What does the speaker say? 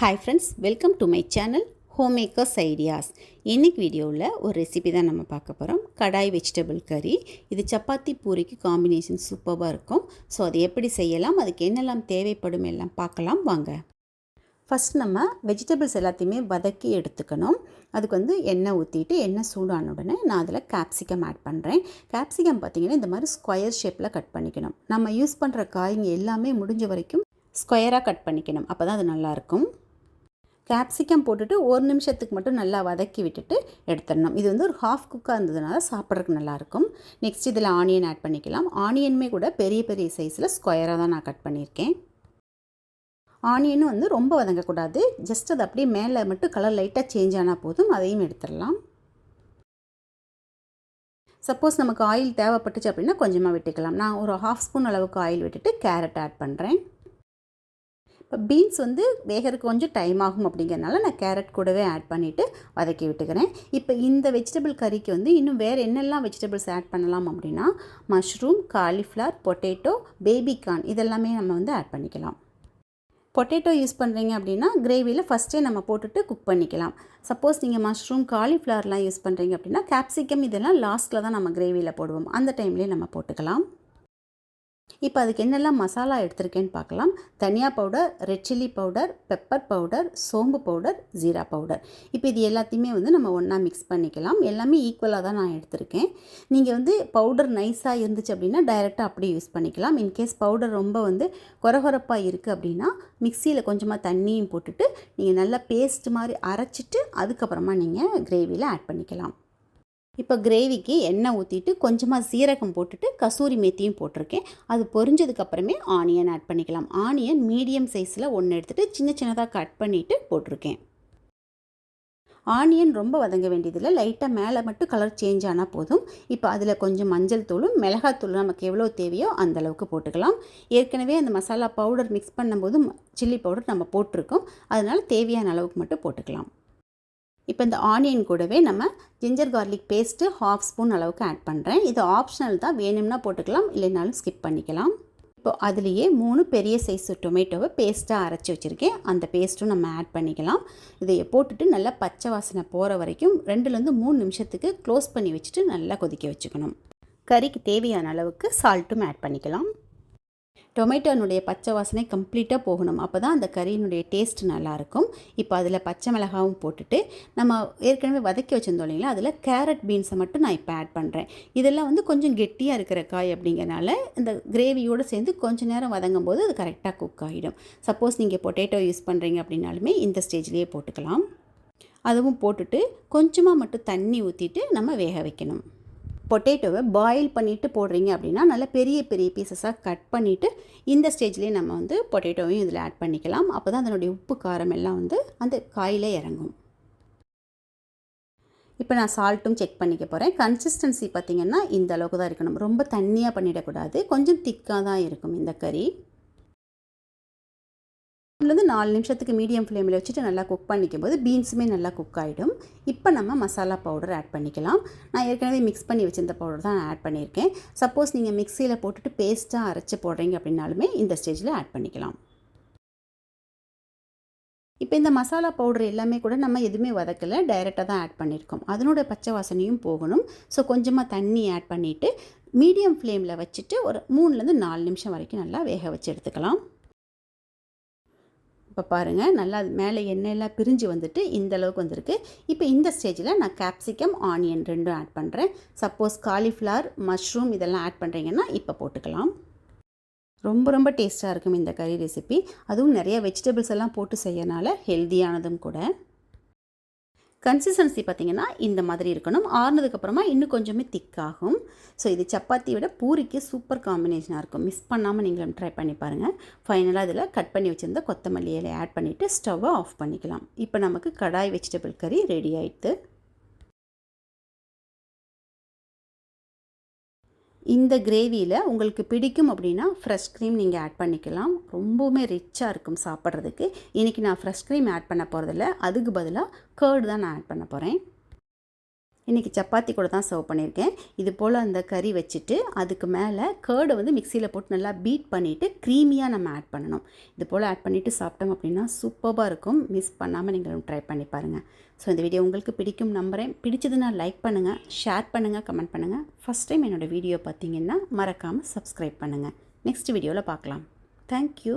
Hi friends welcome to my channel home makers ideas இன்றைக்கி வீடியோவில் ஒரு ரெசிபி தான் நம்ம பார்க்க போகிறோம் கடாய் வெஜிடபிள் கறி இது சப்பாத்தி பூரிக்கு காம்பினேஷன் சூப்பராக இருக்கும். ஸோ அது எப்படி செய்யலாம்? அதுக்கு என்னெல்லாம் தேவைப்படும் எல்லாம் பார்க்கலாம். வாங்க. ஃபஸ்ட் நம்ம வெஜிடபிள்ஸ் எல்லாத்தையுமே வதக்கி எடுத்துக்கணும். அதுக்கு வந்து எண்ணெய் ஊற்றிட்டு எண்ணெய் சூடான உடனே நான் அதில் கேப்சிகம் ஆட் பண்ணுறேன் கேப்சிகம் பார்த்திங்கன்னா இந்த மாதிரி ஸ்கொயர் ஷேப்பில் கட் பண்ணிக்கணும். நம்ம யூஸ் பண்ணுற காய்ங்க எல்லாமே முடிஞ்ச வரைக்கும் ஸ்கொயராக கட் பண்ணிக்கணும். அப்போ தான் அது நல்லாயிருக்கும் கேப்சிகம் போட்டுட்டு ஒரு நிமிஷத்துக்கு மட்டும் நல்லா வதக்கி விட்டுட்டு எடுத்துடணும். இது வந்து ஒரு ஹாஃப் குக்காக இருந்ததுனால சாப்பிட்றதுக்கு நல்லாயிருக்கும். நெக்ஸ்ட் இதில் ஆனியன் ஆட் பண்ணிக்கலாம். ஆனியனுமே கூட பெரிய பெரிய சைஸில் ஸ்கொயராக தான் நான் கட் பண்ணியிருக்கேன். ஆனியனும் வந்து ரொம்ப வதங்கக்கூடாது. ஜஸ்ட் அது அப்படியே மேலே மட்டும் கலர் லைட்டாக சேஞ்ச் ஆனால் போதும். அதையும் எடுத்துடலாம். சப்போஸ் நமக்கு ஆயில் தேவைப்பட்டுச்சு அப்படின்னா கொஞ்சமாக விட்டுக்கலாம். நான் ஒரு ஹாஃப் ஸ்பூன் அளவுக்கு ஆயில் விட்டுட்டு கேரட் ஆட் பண்ணுறேன் இப்போ பீன்ஸ் வந்து வேகிறதுக்கு கொஞ்சம் டைம் ஆகும் அப்படிங்கிறனால நான் கேரட் கூடவே ஆட் பண்ணிவிட்டு வதக்கி விட்டுக்கிறேன். இப்போ இந்த வெஜிடபிள் கறிக்கு வந்து இன்னும் வேறு என்னெல்லாம் வெஜிடபிள்ஸ் ஆட் பண்ணலாம் அப்படின்னா மஷ்ரூம் காலிஃப்ளவர் பொட்டேட்டோ பேபிகார்ன் இதெல்லாமே நம்ம வந்து ஆட் பண்ணிக்கலாம். பொட்டேட்டோ யூஸ் பண்ணுறீங்க அப்படின்னா கிரேவியில் ஃபஸ்ட்டே நம்ம போட்டுட்டு குக் பண்ணிக்கலாம். சப்போஸ் நீங்கள் மஷ்ரூம் காலிஃப்ளவர்லாம் யூஸ் பண்ணுறீங்க அப்படின்னா கேப்சிகம் இதெல்லாம் லாஸ்ட்டில் தான் நம்ம கிரேவியில் போடுவோம். அந்த டைம்லேயே நம்ம போட்டுக்கலாம். இப்போ அதுக்கு என்னெல்லாம் மசாலா எடுத்திருக்கேன்னு பார்க்கலாம். தனியா powder red chilli powder pepper powder சோம்பு பவுடர் ஜீரா பவுடர். இப்போ இது எல்லாத்தையுமே வந்து நம்ம ஒன்றா மிக்ஸ் பண்ணிக்கலாம். எல்லாமே ஈக்குவலாக தான் நான் எடுத்திருக்கேன். நீங்கள் வந்து பவுடர் நைஸாக இருந்துச்சு அப்படின்னா டைரெக்டாக அப்படியே யூஸ் பண்ணிக்கலாம். இன்கேஸ் பவுடர் ரொம்ப வந்து குறகுறப்பாக இருக்குது அப்படின்னா மிக்சியில் கொஞ்சமாக தண்ணியும் போட்டுட்டு நீங்கள் நல்லா பேஸ்ட் மாதிரி அரைச்சிட்டு அதுக்கப்புறமா நீங்கள் கிரேவியில் ஆட் பண்ணிக்கலாம். இப்போ கிரேவிக்கு எண்ணெய் ஊற்றிட்டு கொஞ்சமாக சீரகம் போட்டுட்டு கசூரி மேத்தியும் போட்டிருக்கேன். அது பொரிஞ்சதுக்கப்புறமே ஆனியன் ஆட் பண்ணிக்கலாம். ஆனியன் மீடியம் சைஸில் ஒன்று எடுத்துகிட்டு சின்ன சின்னதாக கட் பண்ணிவிட்டு போட்டிருக்கேன். ஆனியன் ரொம்ப வதங்க வேண்டியதில்லை. லைட்டாக மேலே மட்டும் கலர் சேஞ்ச் ஆனால் போதும். இப்போ அதில் கொஞ்சம் மஞ்சள் தூளும் மிளகாத்தூளும் நமக்கு எவ்வளோ தேவையோ அந்த அளவுக்கு போட்டுக்கலாம். ஏற்கனவே அந்த மசாலா பவுடர் மிக்ஸ் பண்ணும்போது சில்லி பவுடர் நம்ம போட்டிருக்கோம். அதனால் தேவையான அளவுக்கு மட்டும் போட்டுக்கலாம். இப்போ இந்த ஆனியன் கூடவே நம்ம ginger garlic paste half spoon அளவுக்கு ஆட் பண்ணுறேன் இது ஆப்ஷனல் தான். வேணும்னா போட்டுக்கலாம் இல்லைனாலும் ஸ்கிப் பண்ணிக்கலாம். இப்போ அதுலேயே மூணு பெரிய சைஸ் டொமேட்டோவை பேஸ்ட்டாக அரைச்சி வச்சுருக்கேன். அந்த பேஸ்ட்டும் நம்ம ஆட் பண்ணிக்கலாம். இதை போட்டுட்டு நல்லா பச்சை வாசனை போகிற வரைக்கும் ரெண்டுலேருந்து மூணு நிமிஷத்துக்கு க்ளோஸ் பண்ணி வச்சுட்டு நல்லா கொதிக்க வச்சுக்கணும். கறிக்கு தேவையான அளவுக்கு சால்ட்டும் ஆட் பண்ணிக்கலாம். டொமேட்டோனுடைய பச்சை வாசனை கம்ப்ளீட்டாக போகணும். அப்போ தான் அந்த கறியினுடைய டேஸ்ட் நல்லாயிருக்கும். இப்போ அதில் பச்சை மிளகாவும் போட்டுட்டு நம்ம ஏற்கனவே வதக்கி வச்சுருந்தோம் இல்லைங்களா? அதில் கேரட் பீன்ஸை மட்டும் நான் இப்போ ஆட் பண்ணுறேன் இதெல்லாம் வந்து கொஞ்சம் கெட்டியாக இருக்கிற காய் அப்படிங்கிறனால இந்த கிரேவியோடு சேர்ந்து கொஞ்சம் நேரம் வதங்கும் போது அது கரெக்டாக குக் ஆகிடும் சப்போஸ் நீங்கள் பொட்டேட்டோ யூஸ் பண்ணுறீங்க அப்படின்னாலுமே இந்த ஸ்டேஜ்லேயே போட்டுக்கலாம். அதுவும் போட்டுட்டு கொஞ்சமாக மட்டும் தண்ணி ஊற்றிட்டு நம்ம வேக வைக்கணும். பொட்டேட்டோவை பாயில் பண்ணிவிட்டு போடுறீங்க அப்படின்னா நல்லா பெரிய பெரிய பீசஸாக கட் பண்ணிவிட்டு இந்த ஸ்டேஜ்லேயே நம்ம வந்து பொட்டேட்டோவையும் இதில் ஆட் பண்ணிக்கலாம். அப்போ தான் அதனுடைய உப்பு காரம் எல்லாம் வந்து அந்த காயில் இறங்கும். இப்போ நான் சால்ட்டும் செக் பண்ணிக்க போகிறேன் கன்சிஸ்டன்சி பார்த்திங்கன்னா இந்த அளவுக்கு தான் இருக்கணும். ரொம்ப தண்ணியாக பண்ணிடக்கூடாது. கொஞ்சம் திக்காக தான் இருக்கும் இந்த கறி இதுலேருந்து நாலு நிமிஷத்துக்கு மீடியம் ஃப்ளேமில் வச்சுட்டு நல்லா குக் பண்ணிக்கும் போது பீன்ஸுமே நல்லா குக் ஆகிடும் இப்போ நம்ம மசாலா பவுடர் ஆட் பண்ணிக்கலாம். நான் ஏற்கனவே மிக்ஸ் பண்ணி வச்சிருந்த பவுடர் தான் ஆட் பண்ணியிருக்கேன். சப்போஸ் நீங்கள் மிக்சியில் போட்டுட்டு பேஸ்ட்டாக அரைச்சி போடுறீங்க அப்படின்னாலுமே இந்த ஸ்டேஜில் ஆட் பண்ணிக்கலாம். இப்போ இந்த மசாலா பவுடர் எல்லாமே கூட நம்ம எதுவுமே வதக்கலை டைரெக்டாக தான் ஆட் பண்ணியிருக்கோம். அதனோட பச்சை வாசனையும் போகணும். ஸோ கொஞ்சமாக தண்ணி ஆட் பண்ணிவிட்டு மீடியம் ஃப்ளேமில் வச்சுட்டு ஒரு மூணுலேருந்து நாலு நிமிஷம் வரைக்கும் நல்லா வேக வச்சு எடுத்துக்கலாம். இப்போ பாருங்கள் நல்லா மேலே எண்ணெயெல்லாம் பிரிஞ்சு வந்துட்டு இந்த அளவுக்கு வந்திருக்கு. இப்போ இந்த ஸ்டேஜில் நான் கேப்சிகம் ஆனியன் ரெண்டும் ஆட் பண்ணுறேன் சப்போஸ் காலிஃப்ளவர் மஷ்ரூம் இதெல்லாம் ஆட் பண்ணுறீங்கன்னா இப்போ போட்டுக்கலாம். ரொம்ப ரொம்ப டேஸ்ட்டாக இருக்கும் இந்த கறி ரெசிபி அதுவும் நிறைய வெஜிடபிள்ஸ் எல்லாம் போட்டு செய்யறனால ஹெல்த்தியானதும் கூட. கன்சிஸ்டன்சி பார்த்திங்கன்னா இந்த மாதிரி இருக்கணும். ஆறுனதுக்கப்புறமா இன்னும் கொஞ்சமே திக்காகும். ஸோ இது சப்பாத்தி விட பூரிக்கு சூப்பர் காம்பினேஷனாக இருக்கும். மிஸ் பண்ணாமல் நீங்களும் ட்ரை பண்ணி பாருங்கள் ஃபைனலாக இதில் கட் பண்ணி வச்சுருந்த கொத்தமல்லி இலையை ஆட் பண்ணிவிட்டு ஸ்டவ்வை ஆஃப் பண்ணிக்கலாம். இப்போ நமக்கு கடாய் வெஜிடபிள் கறி ரெடி ஆயிடுது இந்த கிரேவியில் உங்களுக்கு பிடிக்கும் அப்படின்னா ஃப்ரெஷ் க்ரீம் நீங்கள் ஆட் பண்ணிக்கலாம். ரொம்பவுமே ரிச்சாக இருக்கும் சாப்பிட்றதுக்கு. இன்றைக்கி நான் ஃப்ரெஷ் க்ரீம் ஆட் பண்ண போகிறதில்ல அதுக்கு பதிலாக கேர்டு தான் நான் ஆட் பண்ண போகிறேன் இன்றைக்கி சப்பாத்தி கூட தான் சர்வ் பண்ணியிருக்கேன். இது போல் அந்த கறி வச்சுட்டு அதுக்கு மேலே கேர்டை வந்து மிக்சியில் போட்டு நல்லா பீட் பண்ணிவிட்டு க்ரீமியாக நம்ம ஆட் பண்ணணும். இது போல் ஆட் பண்ணிவிட்டு சாப்பிட்டோம் அப்படின்னா சூப்பராக இருக்கும். மிஸ் பண்ணாமல் நீங்கள் ட்ரை பண்ணி பாருங்கள் ஸோ இந்த வீடியோ உங்களுக்கு பிடிக்கும் நம்புகிறேன் பிடிச்சதுன்னா லைக் பண்ணுங்கள் ஷேர் பண்ணுங்கள் கமெண்ட் பண்ணுங்கள் ஃபஸ்ட் டைம் என்னோடய வீடியோ பார்த்தீங்கன்னா மறக்காமல் சப்ஸ்கிரைப் பண்ணுங்கள் நெக்ஸ்ட் வீடியோவில் பார்க்கலாம். தேங்க்யூ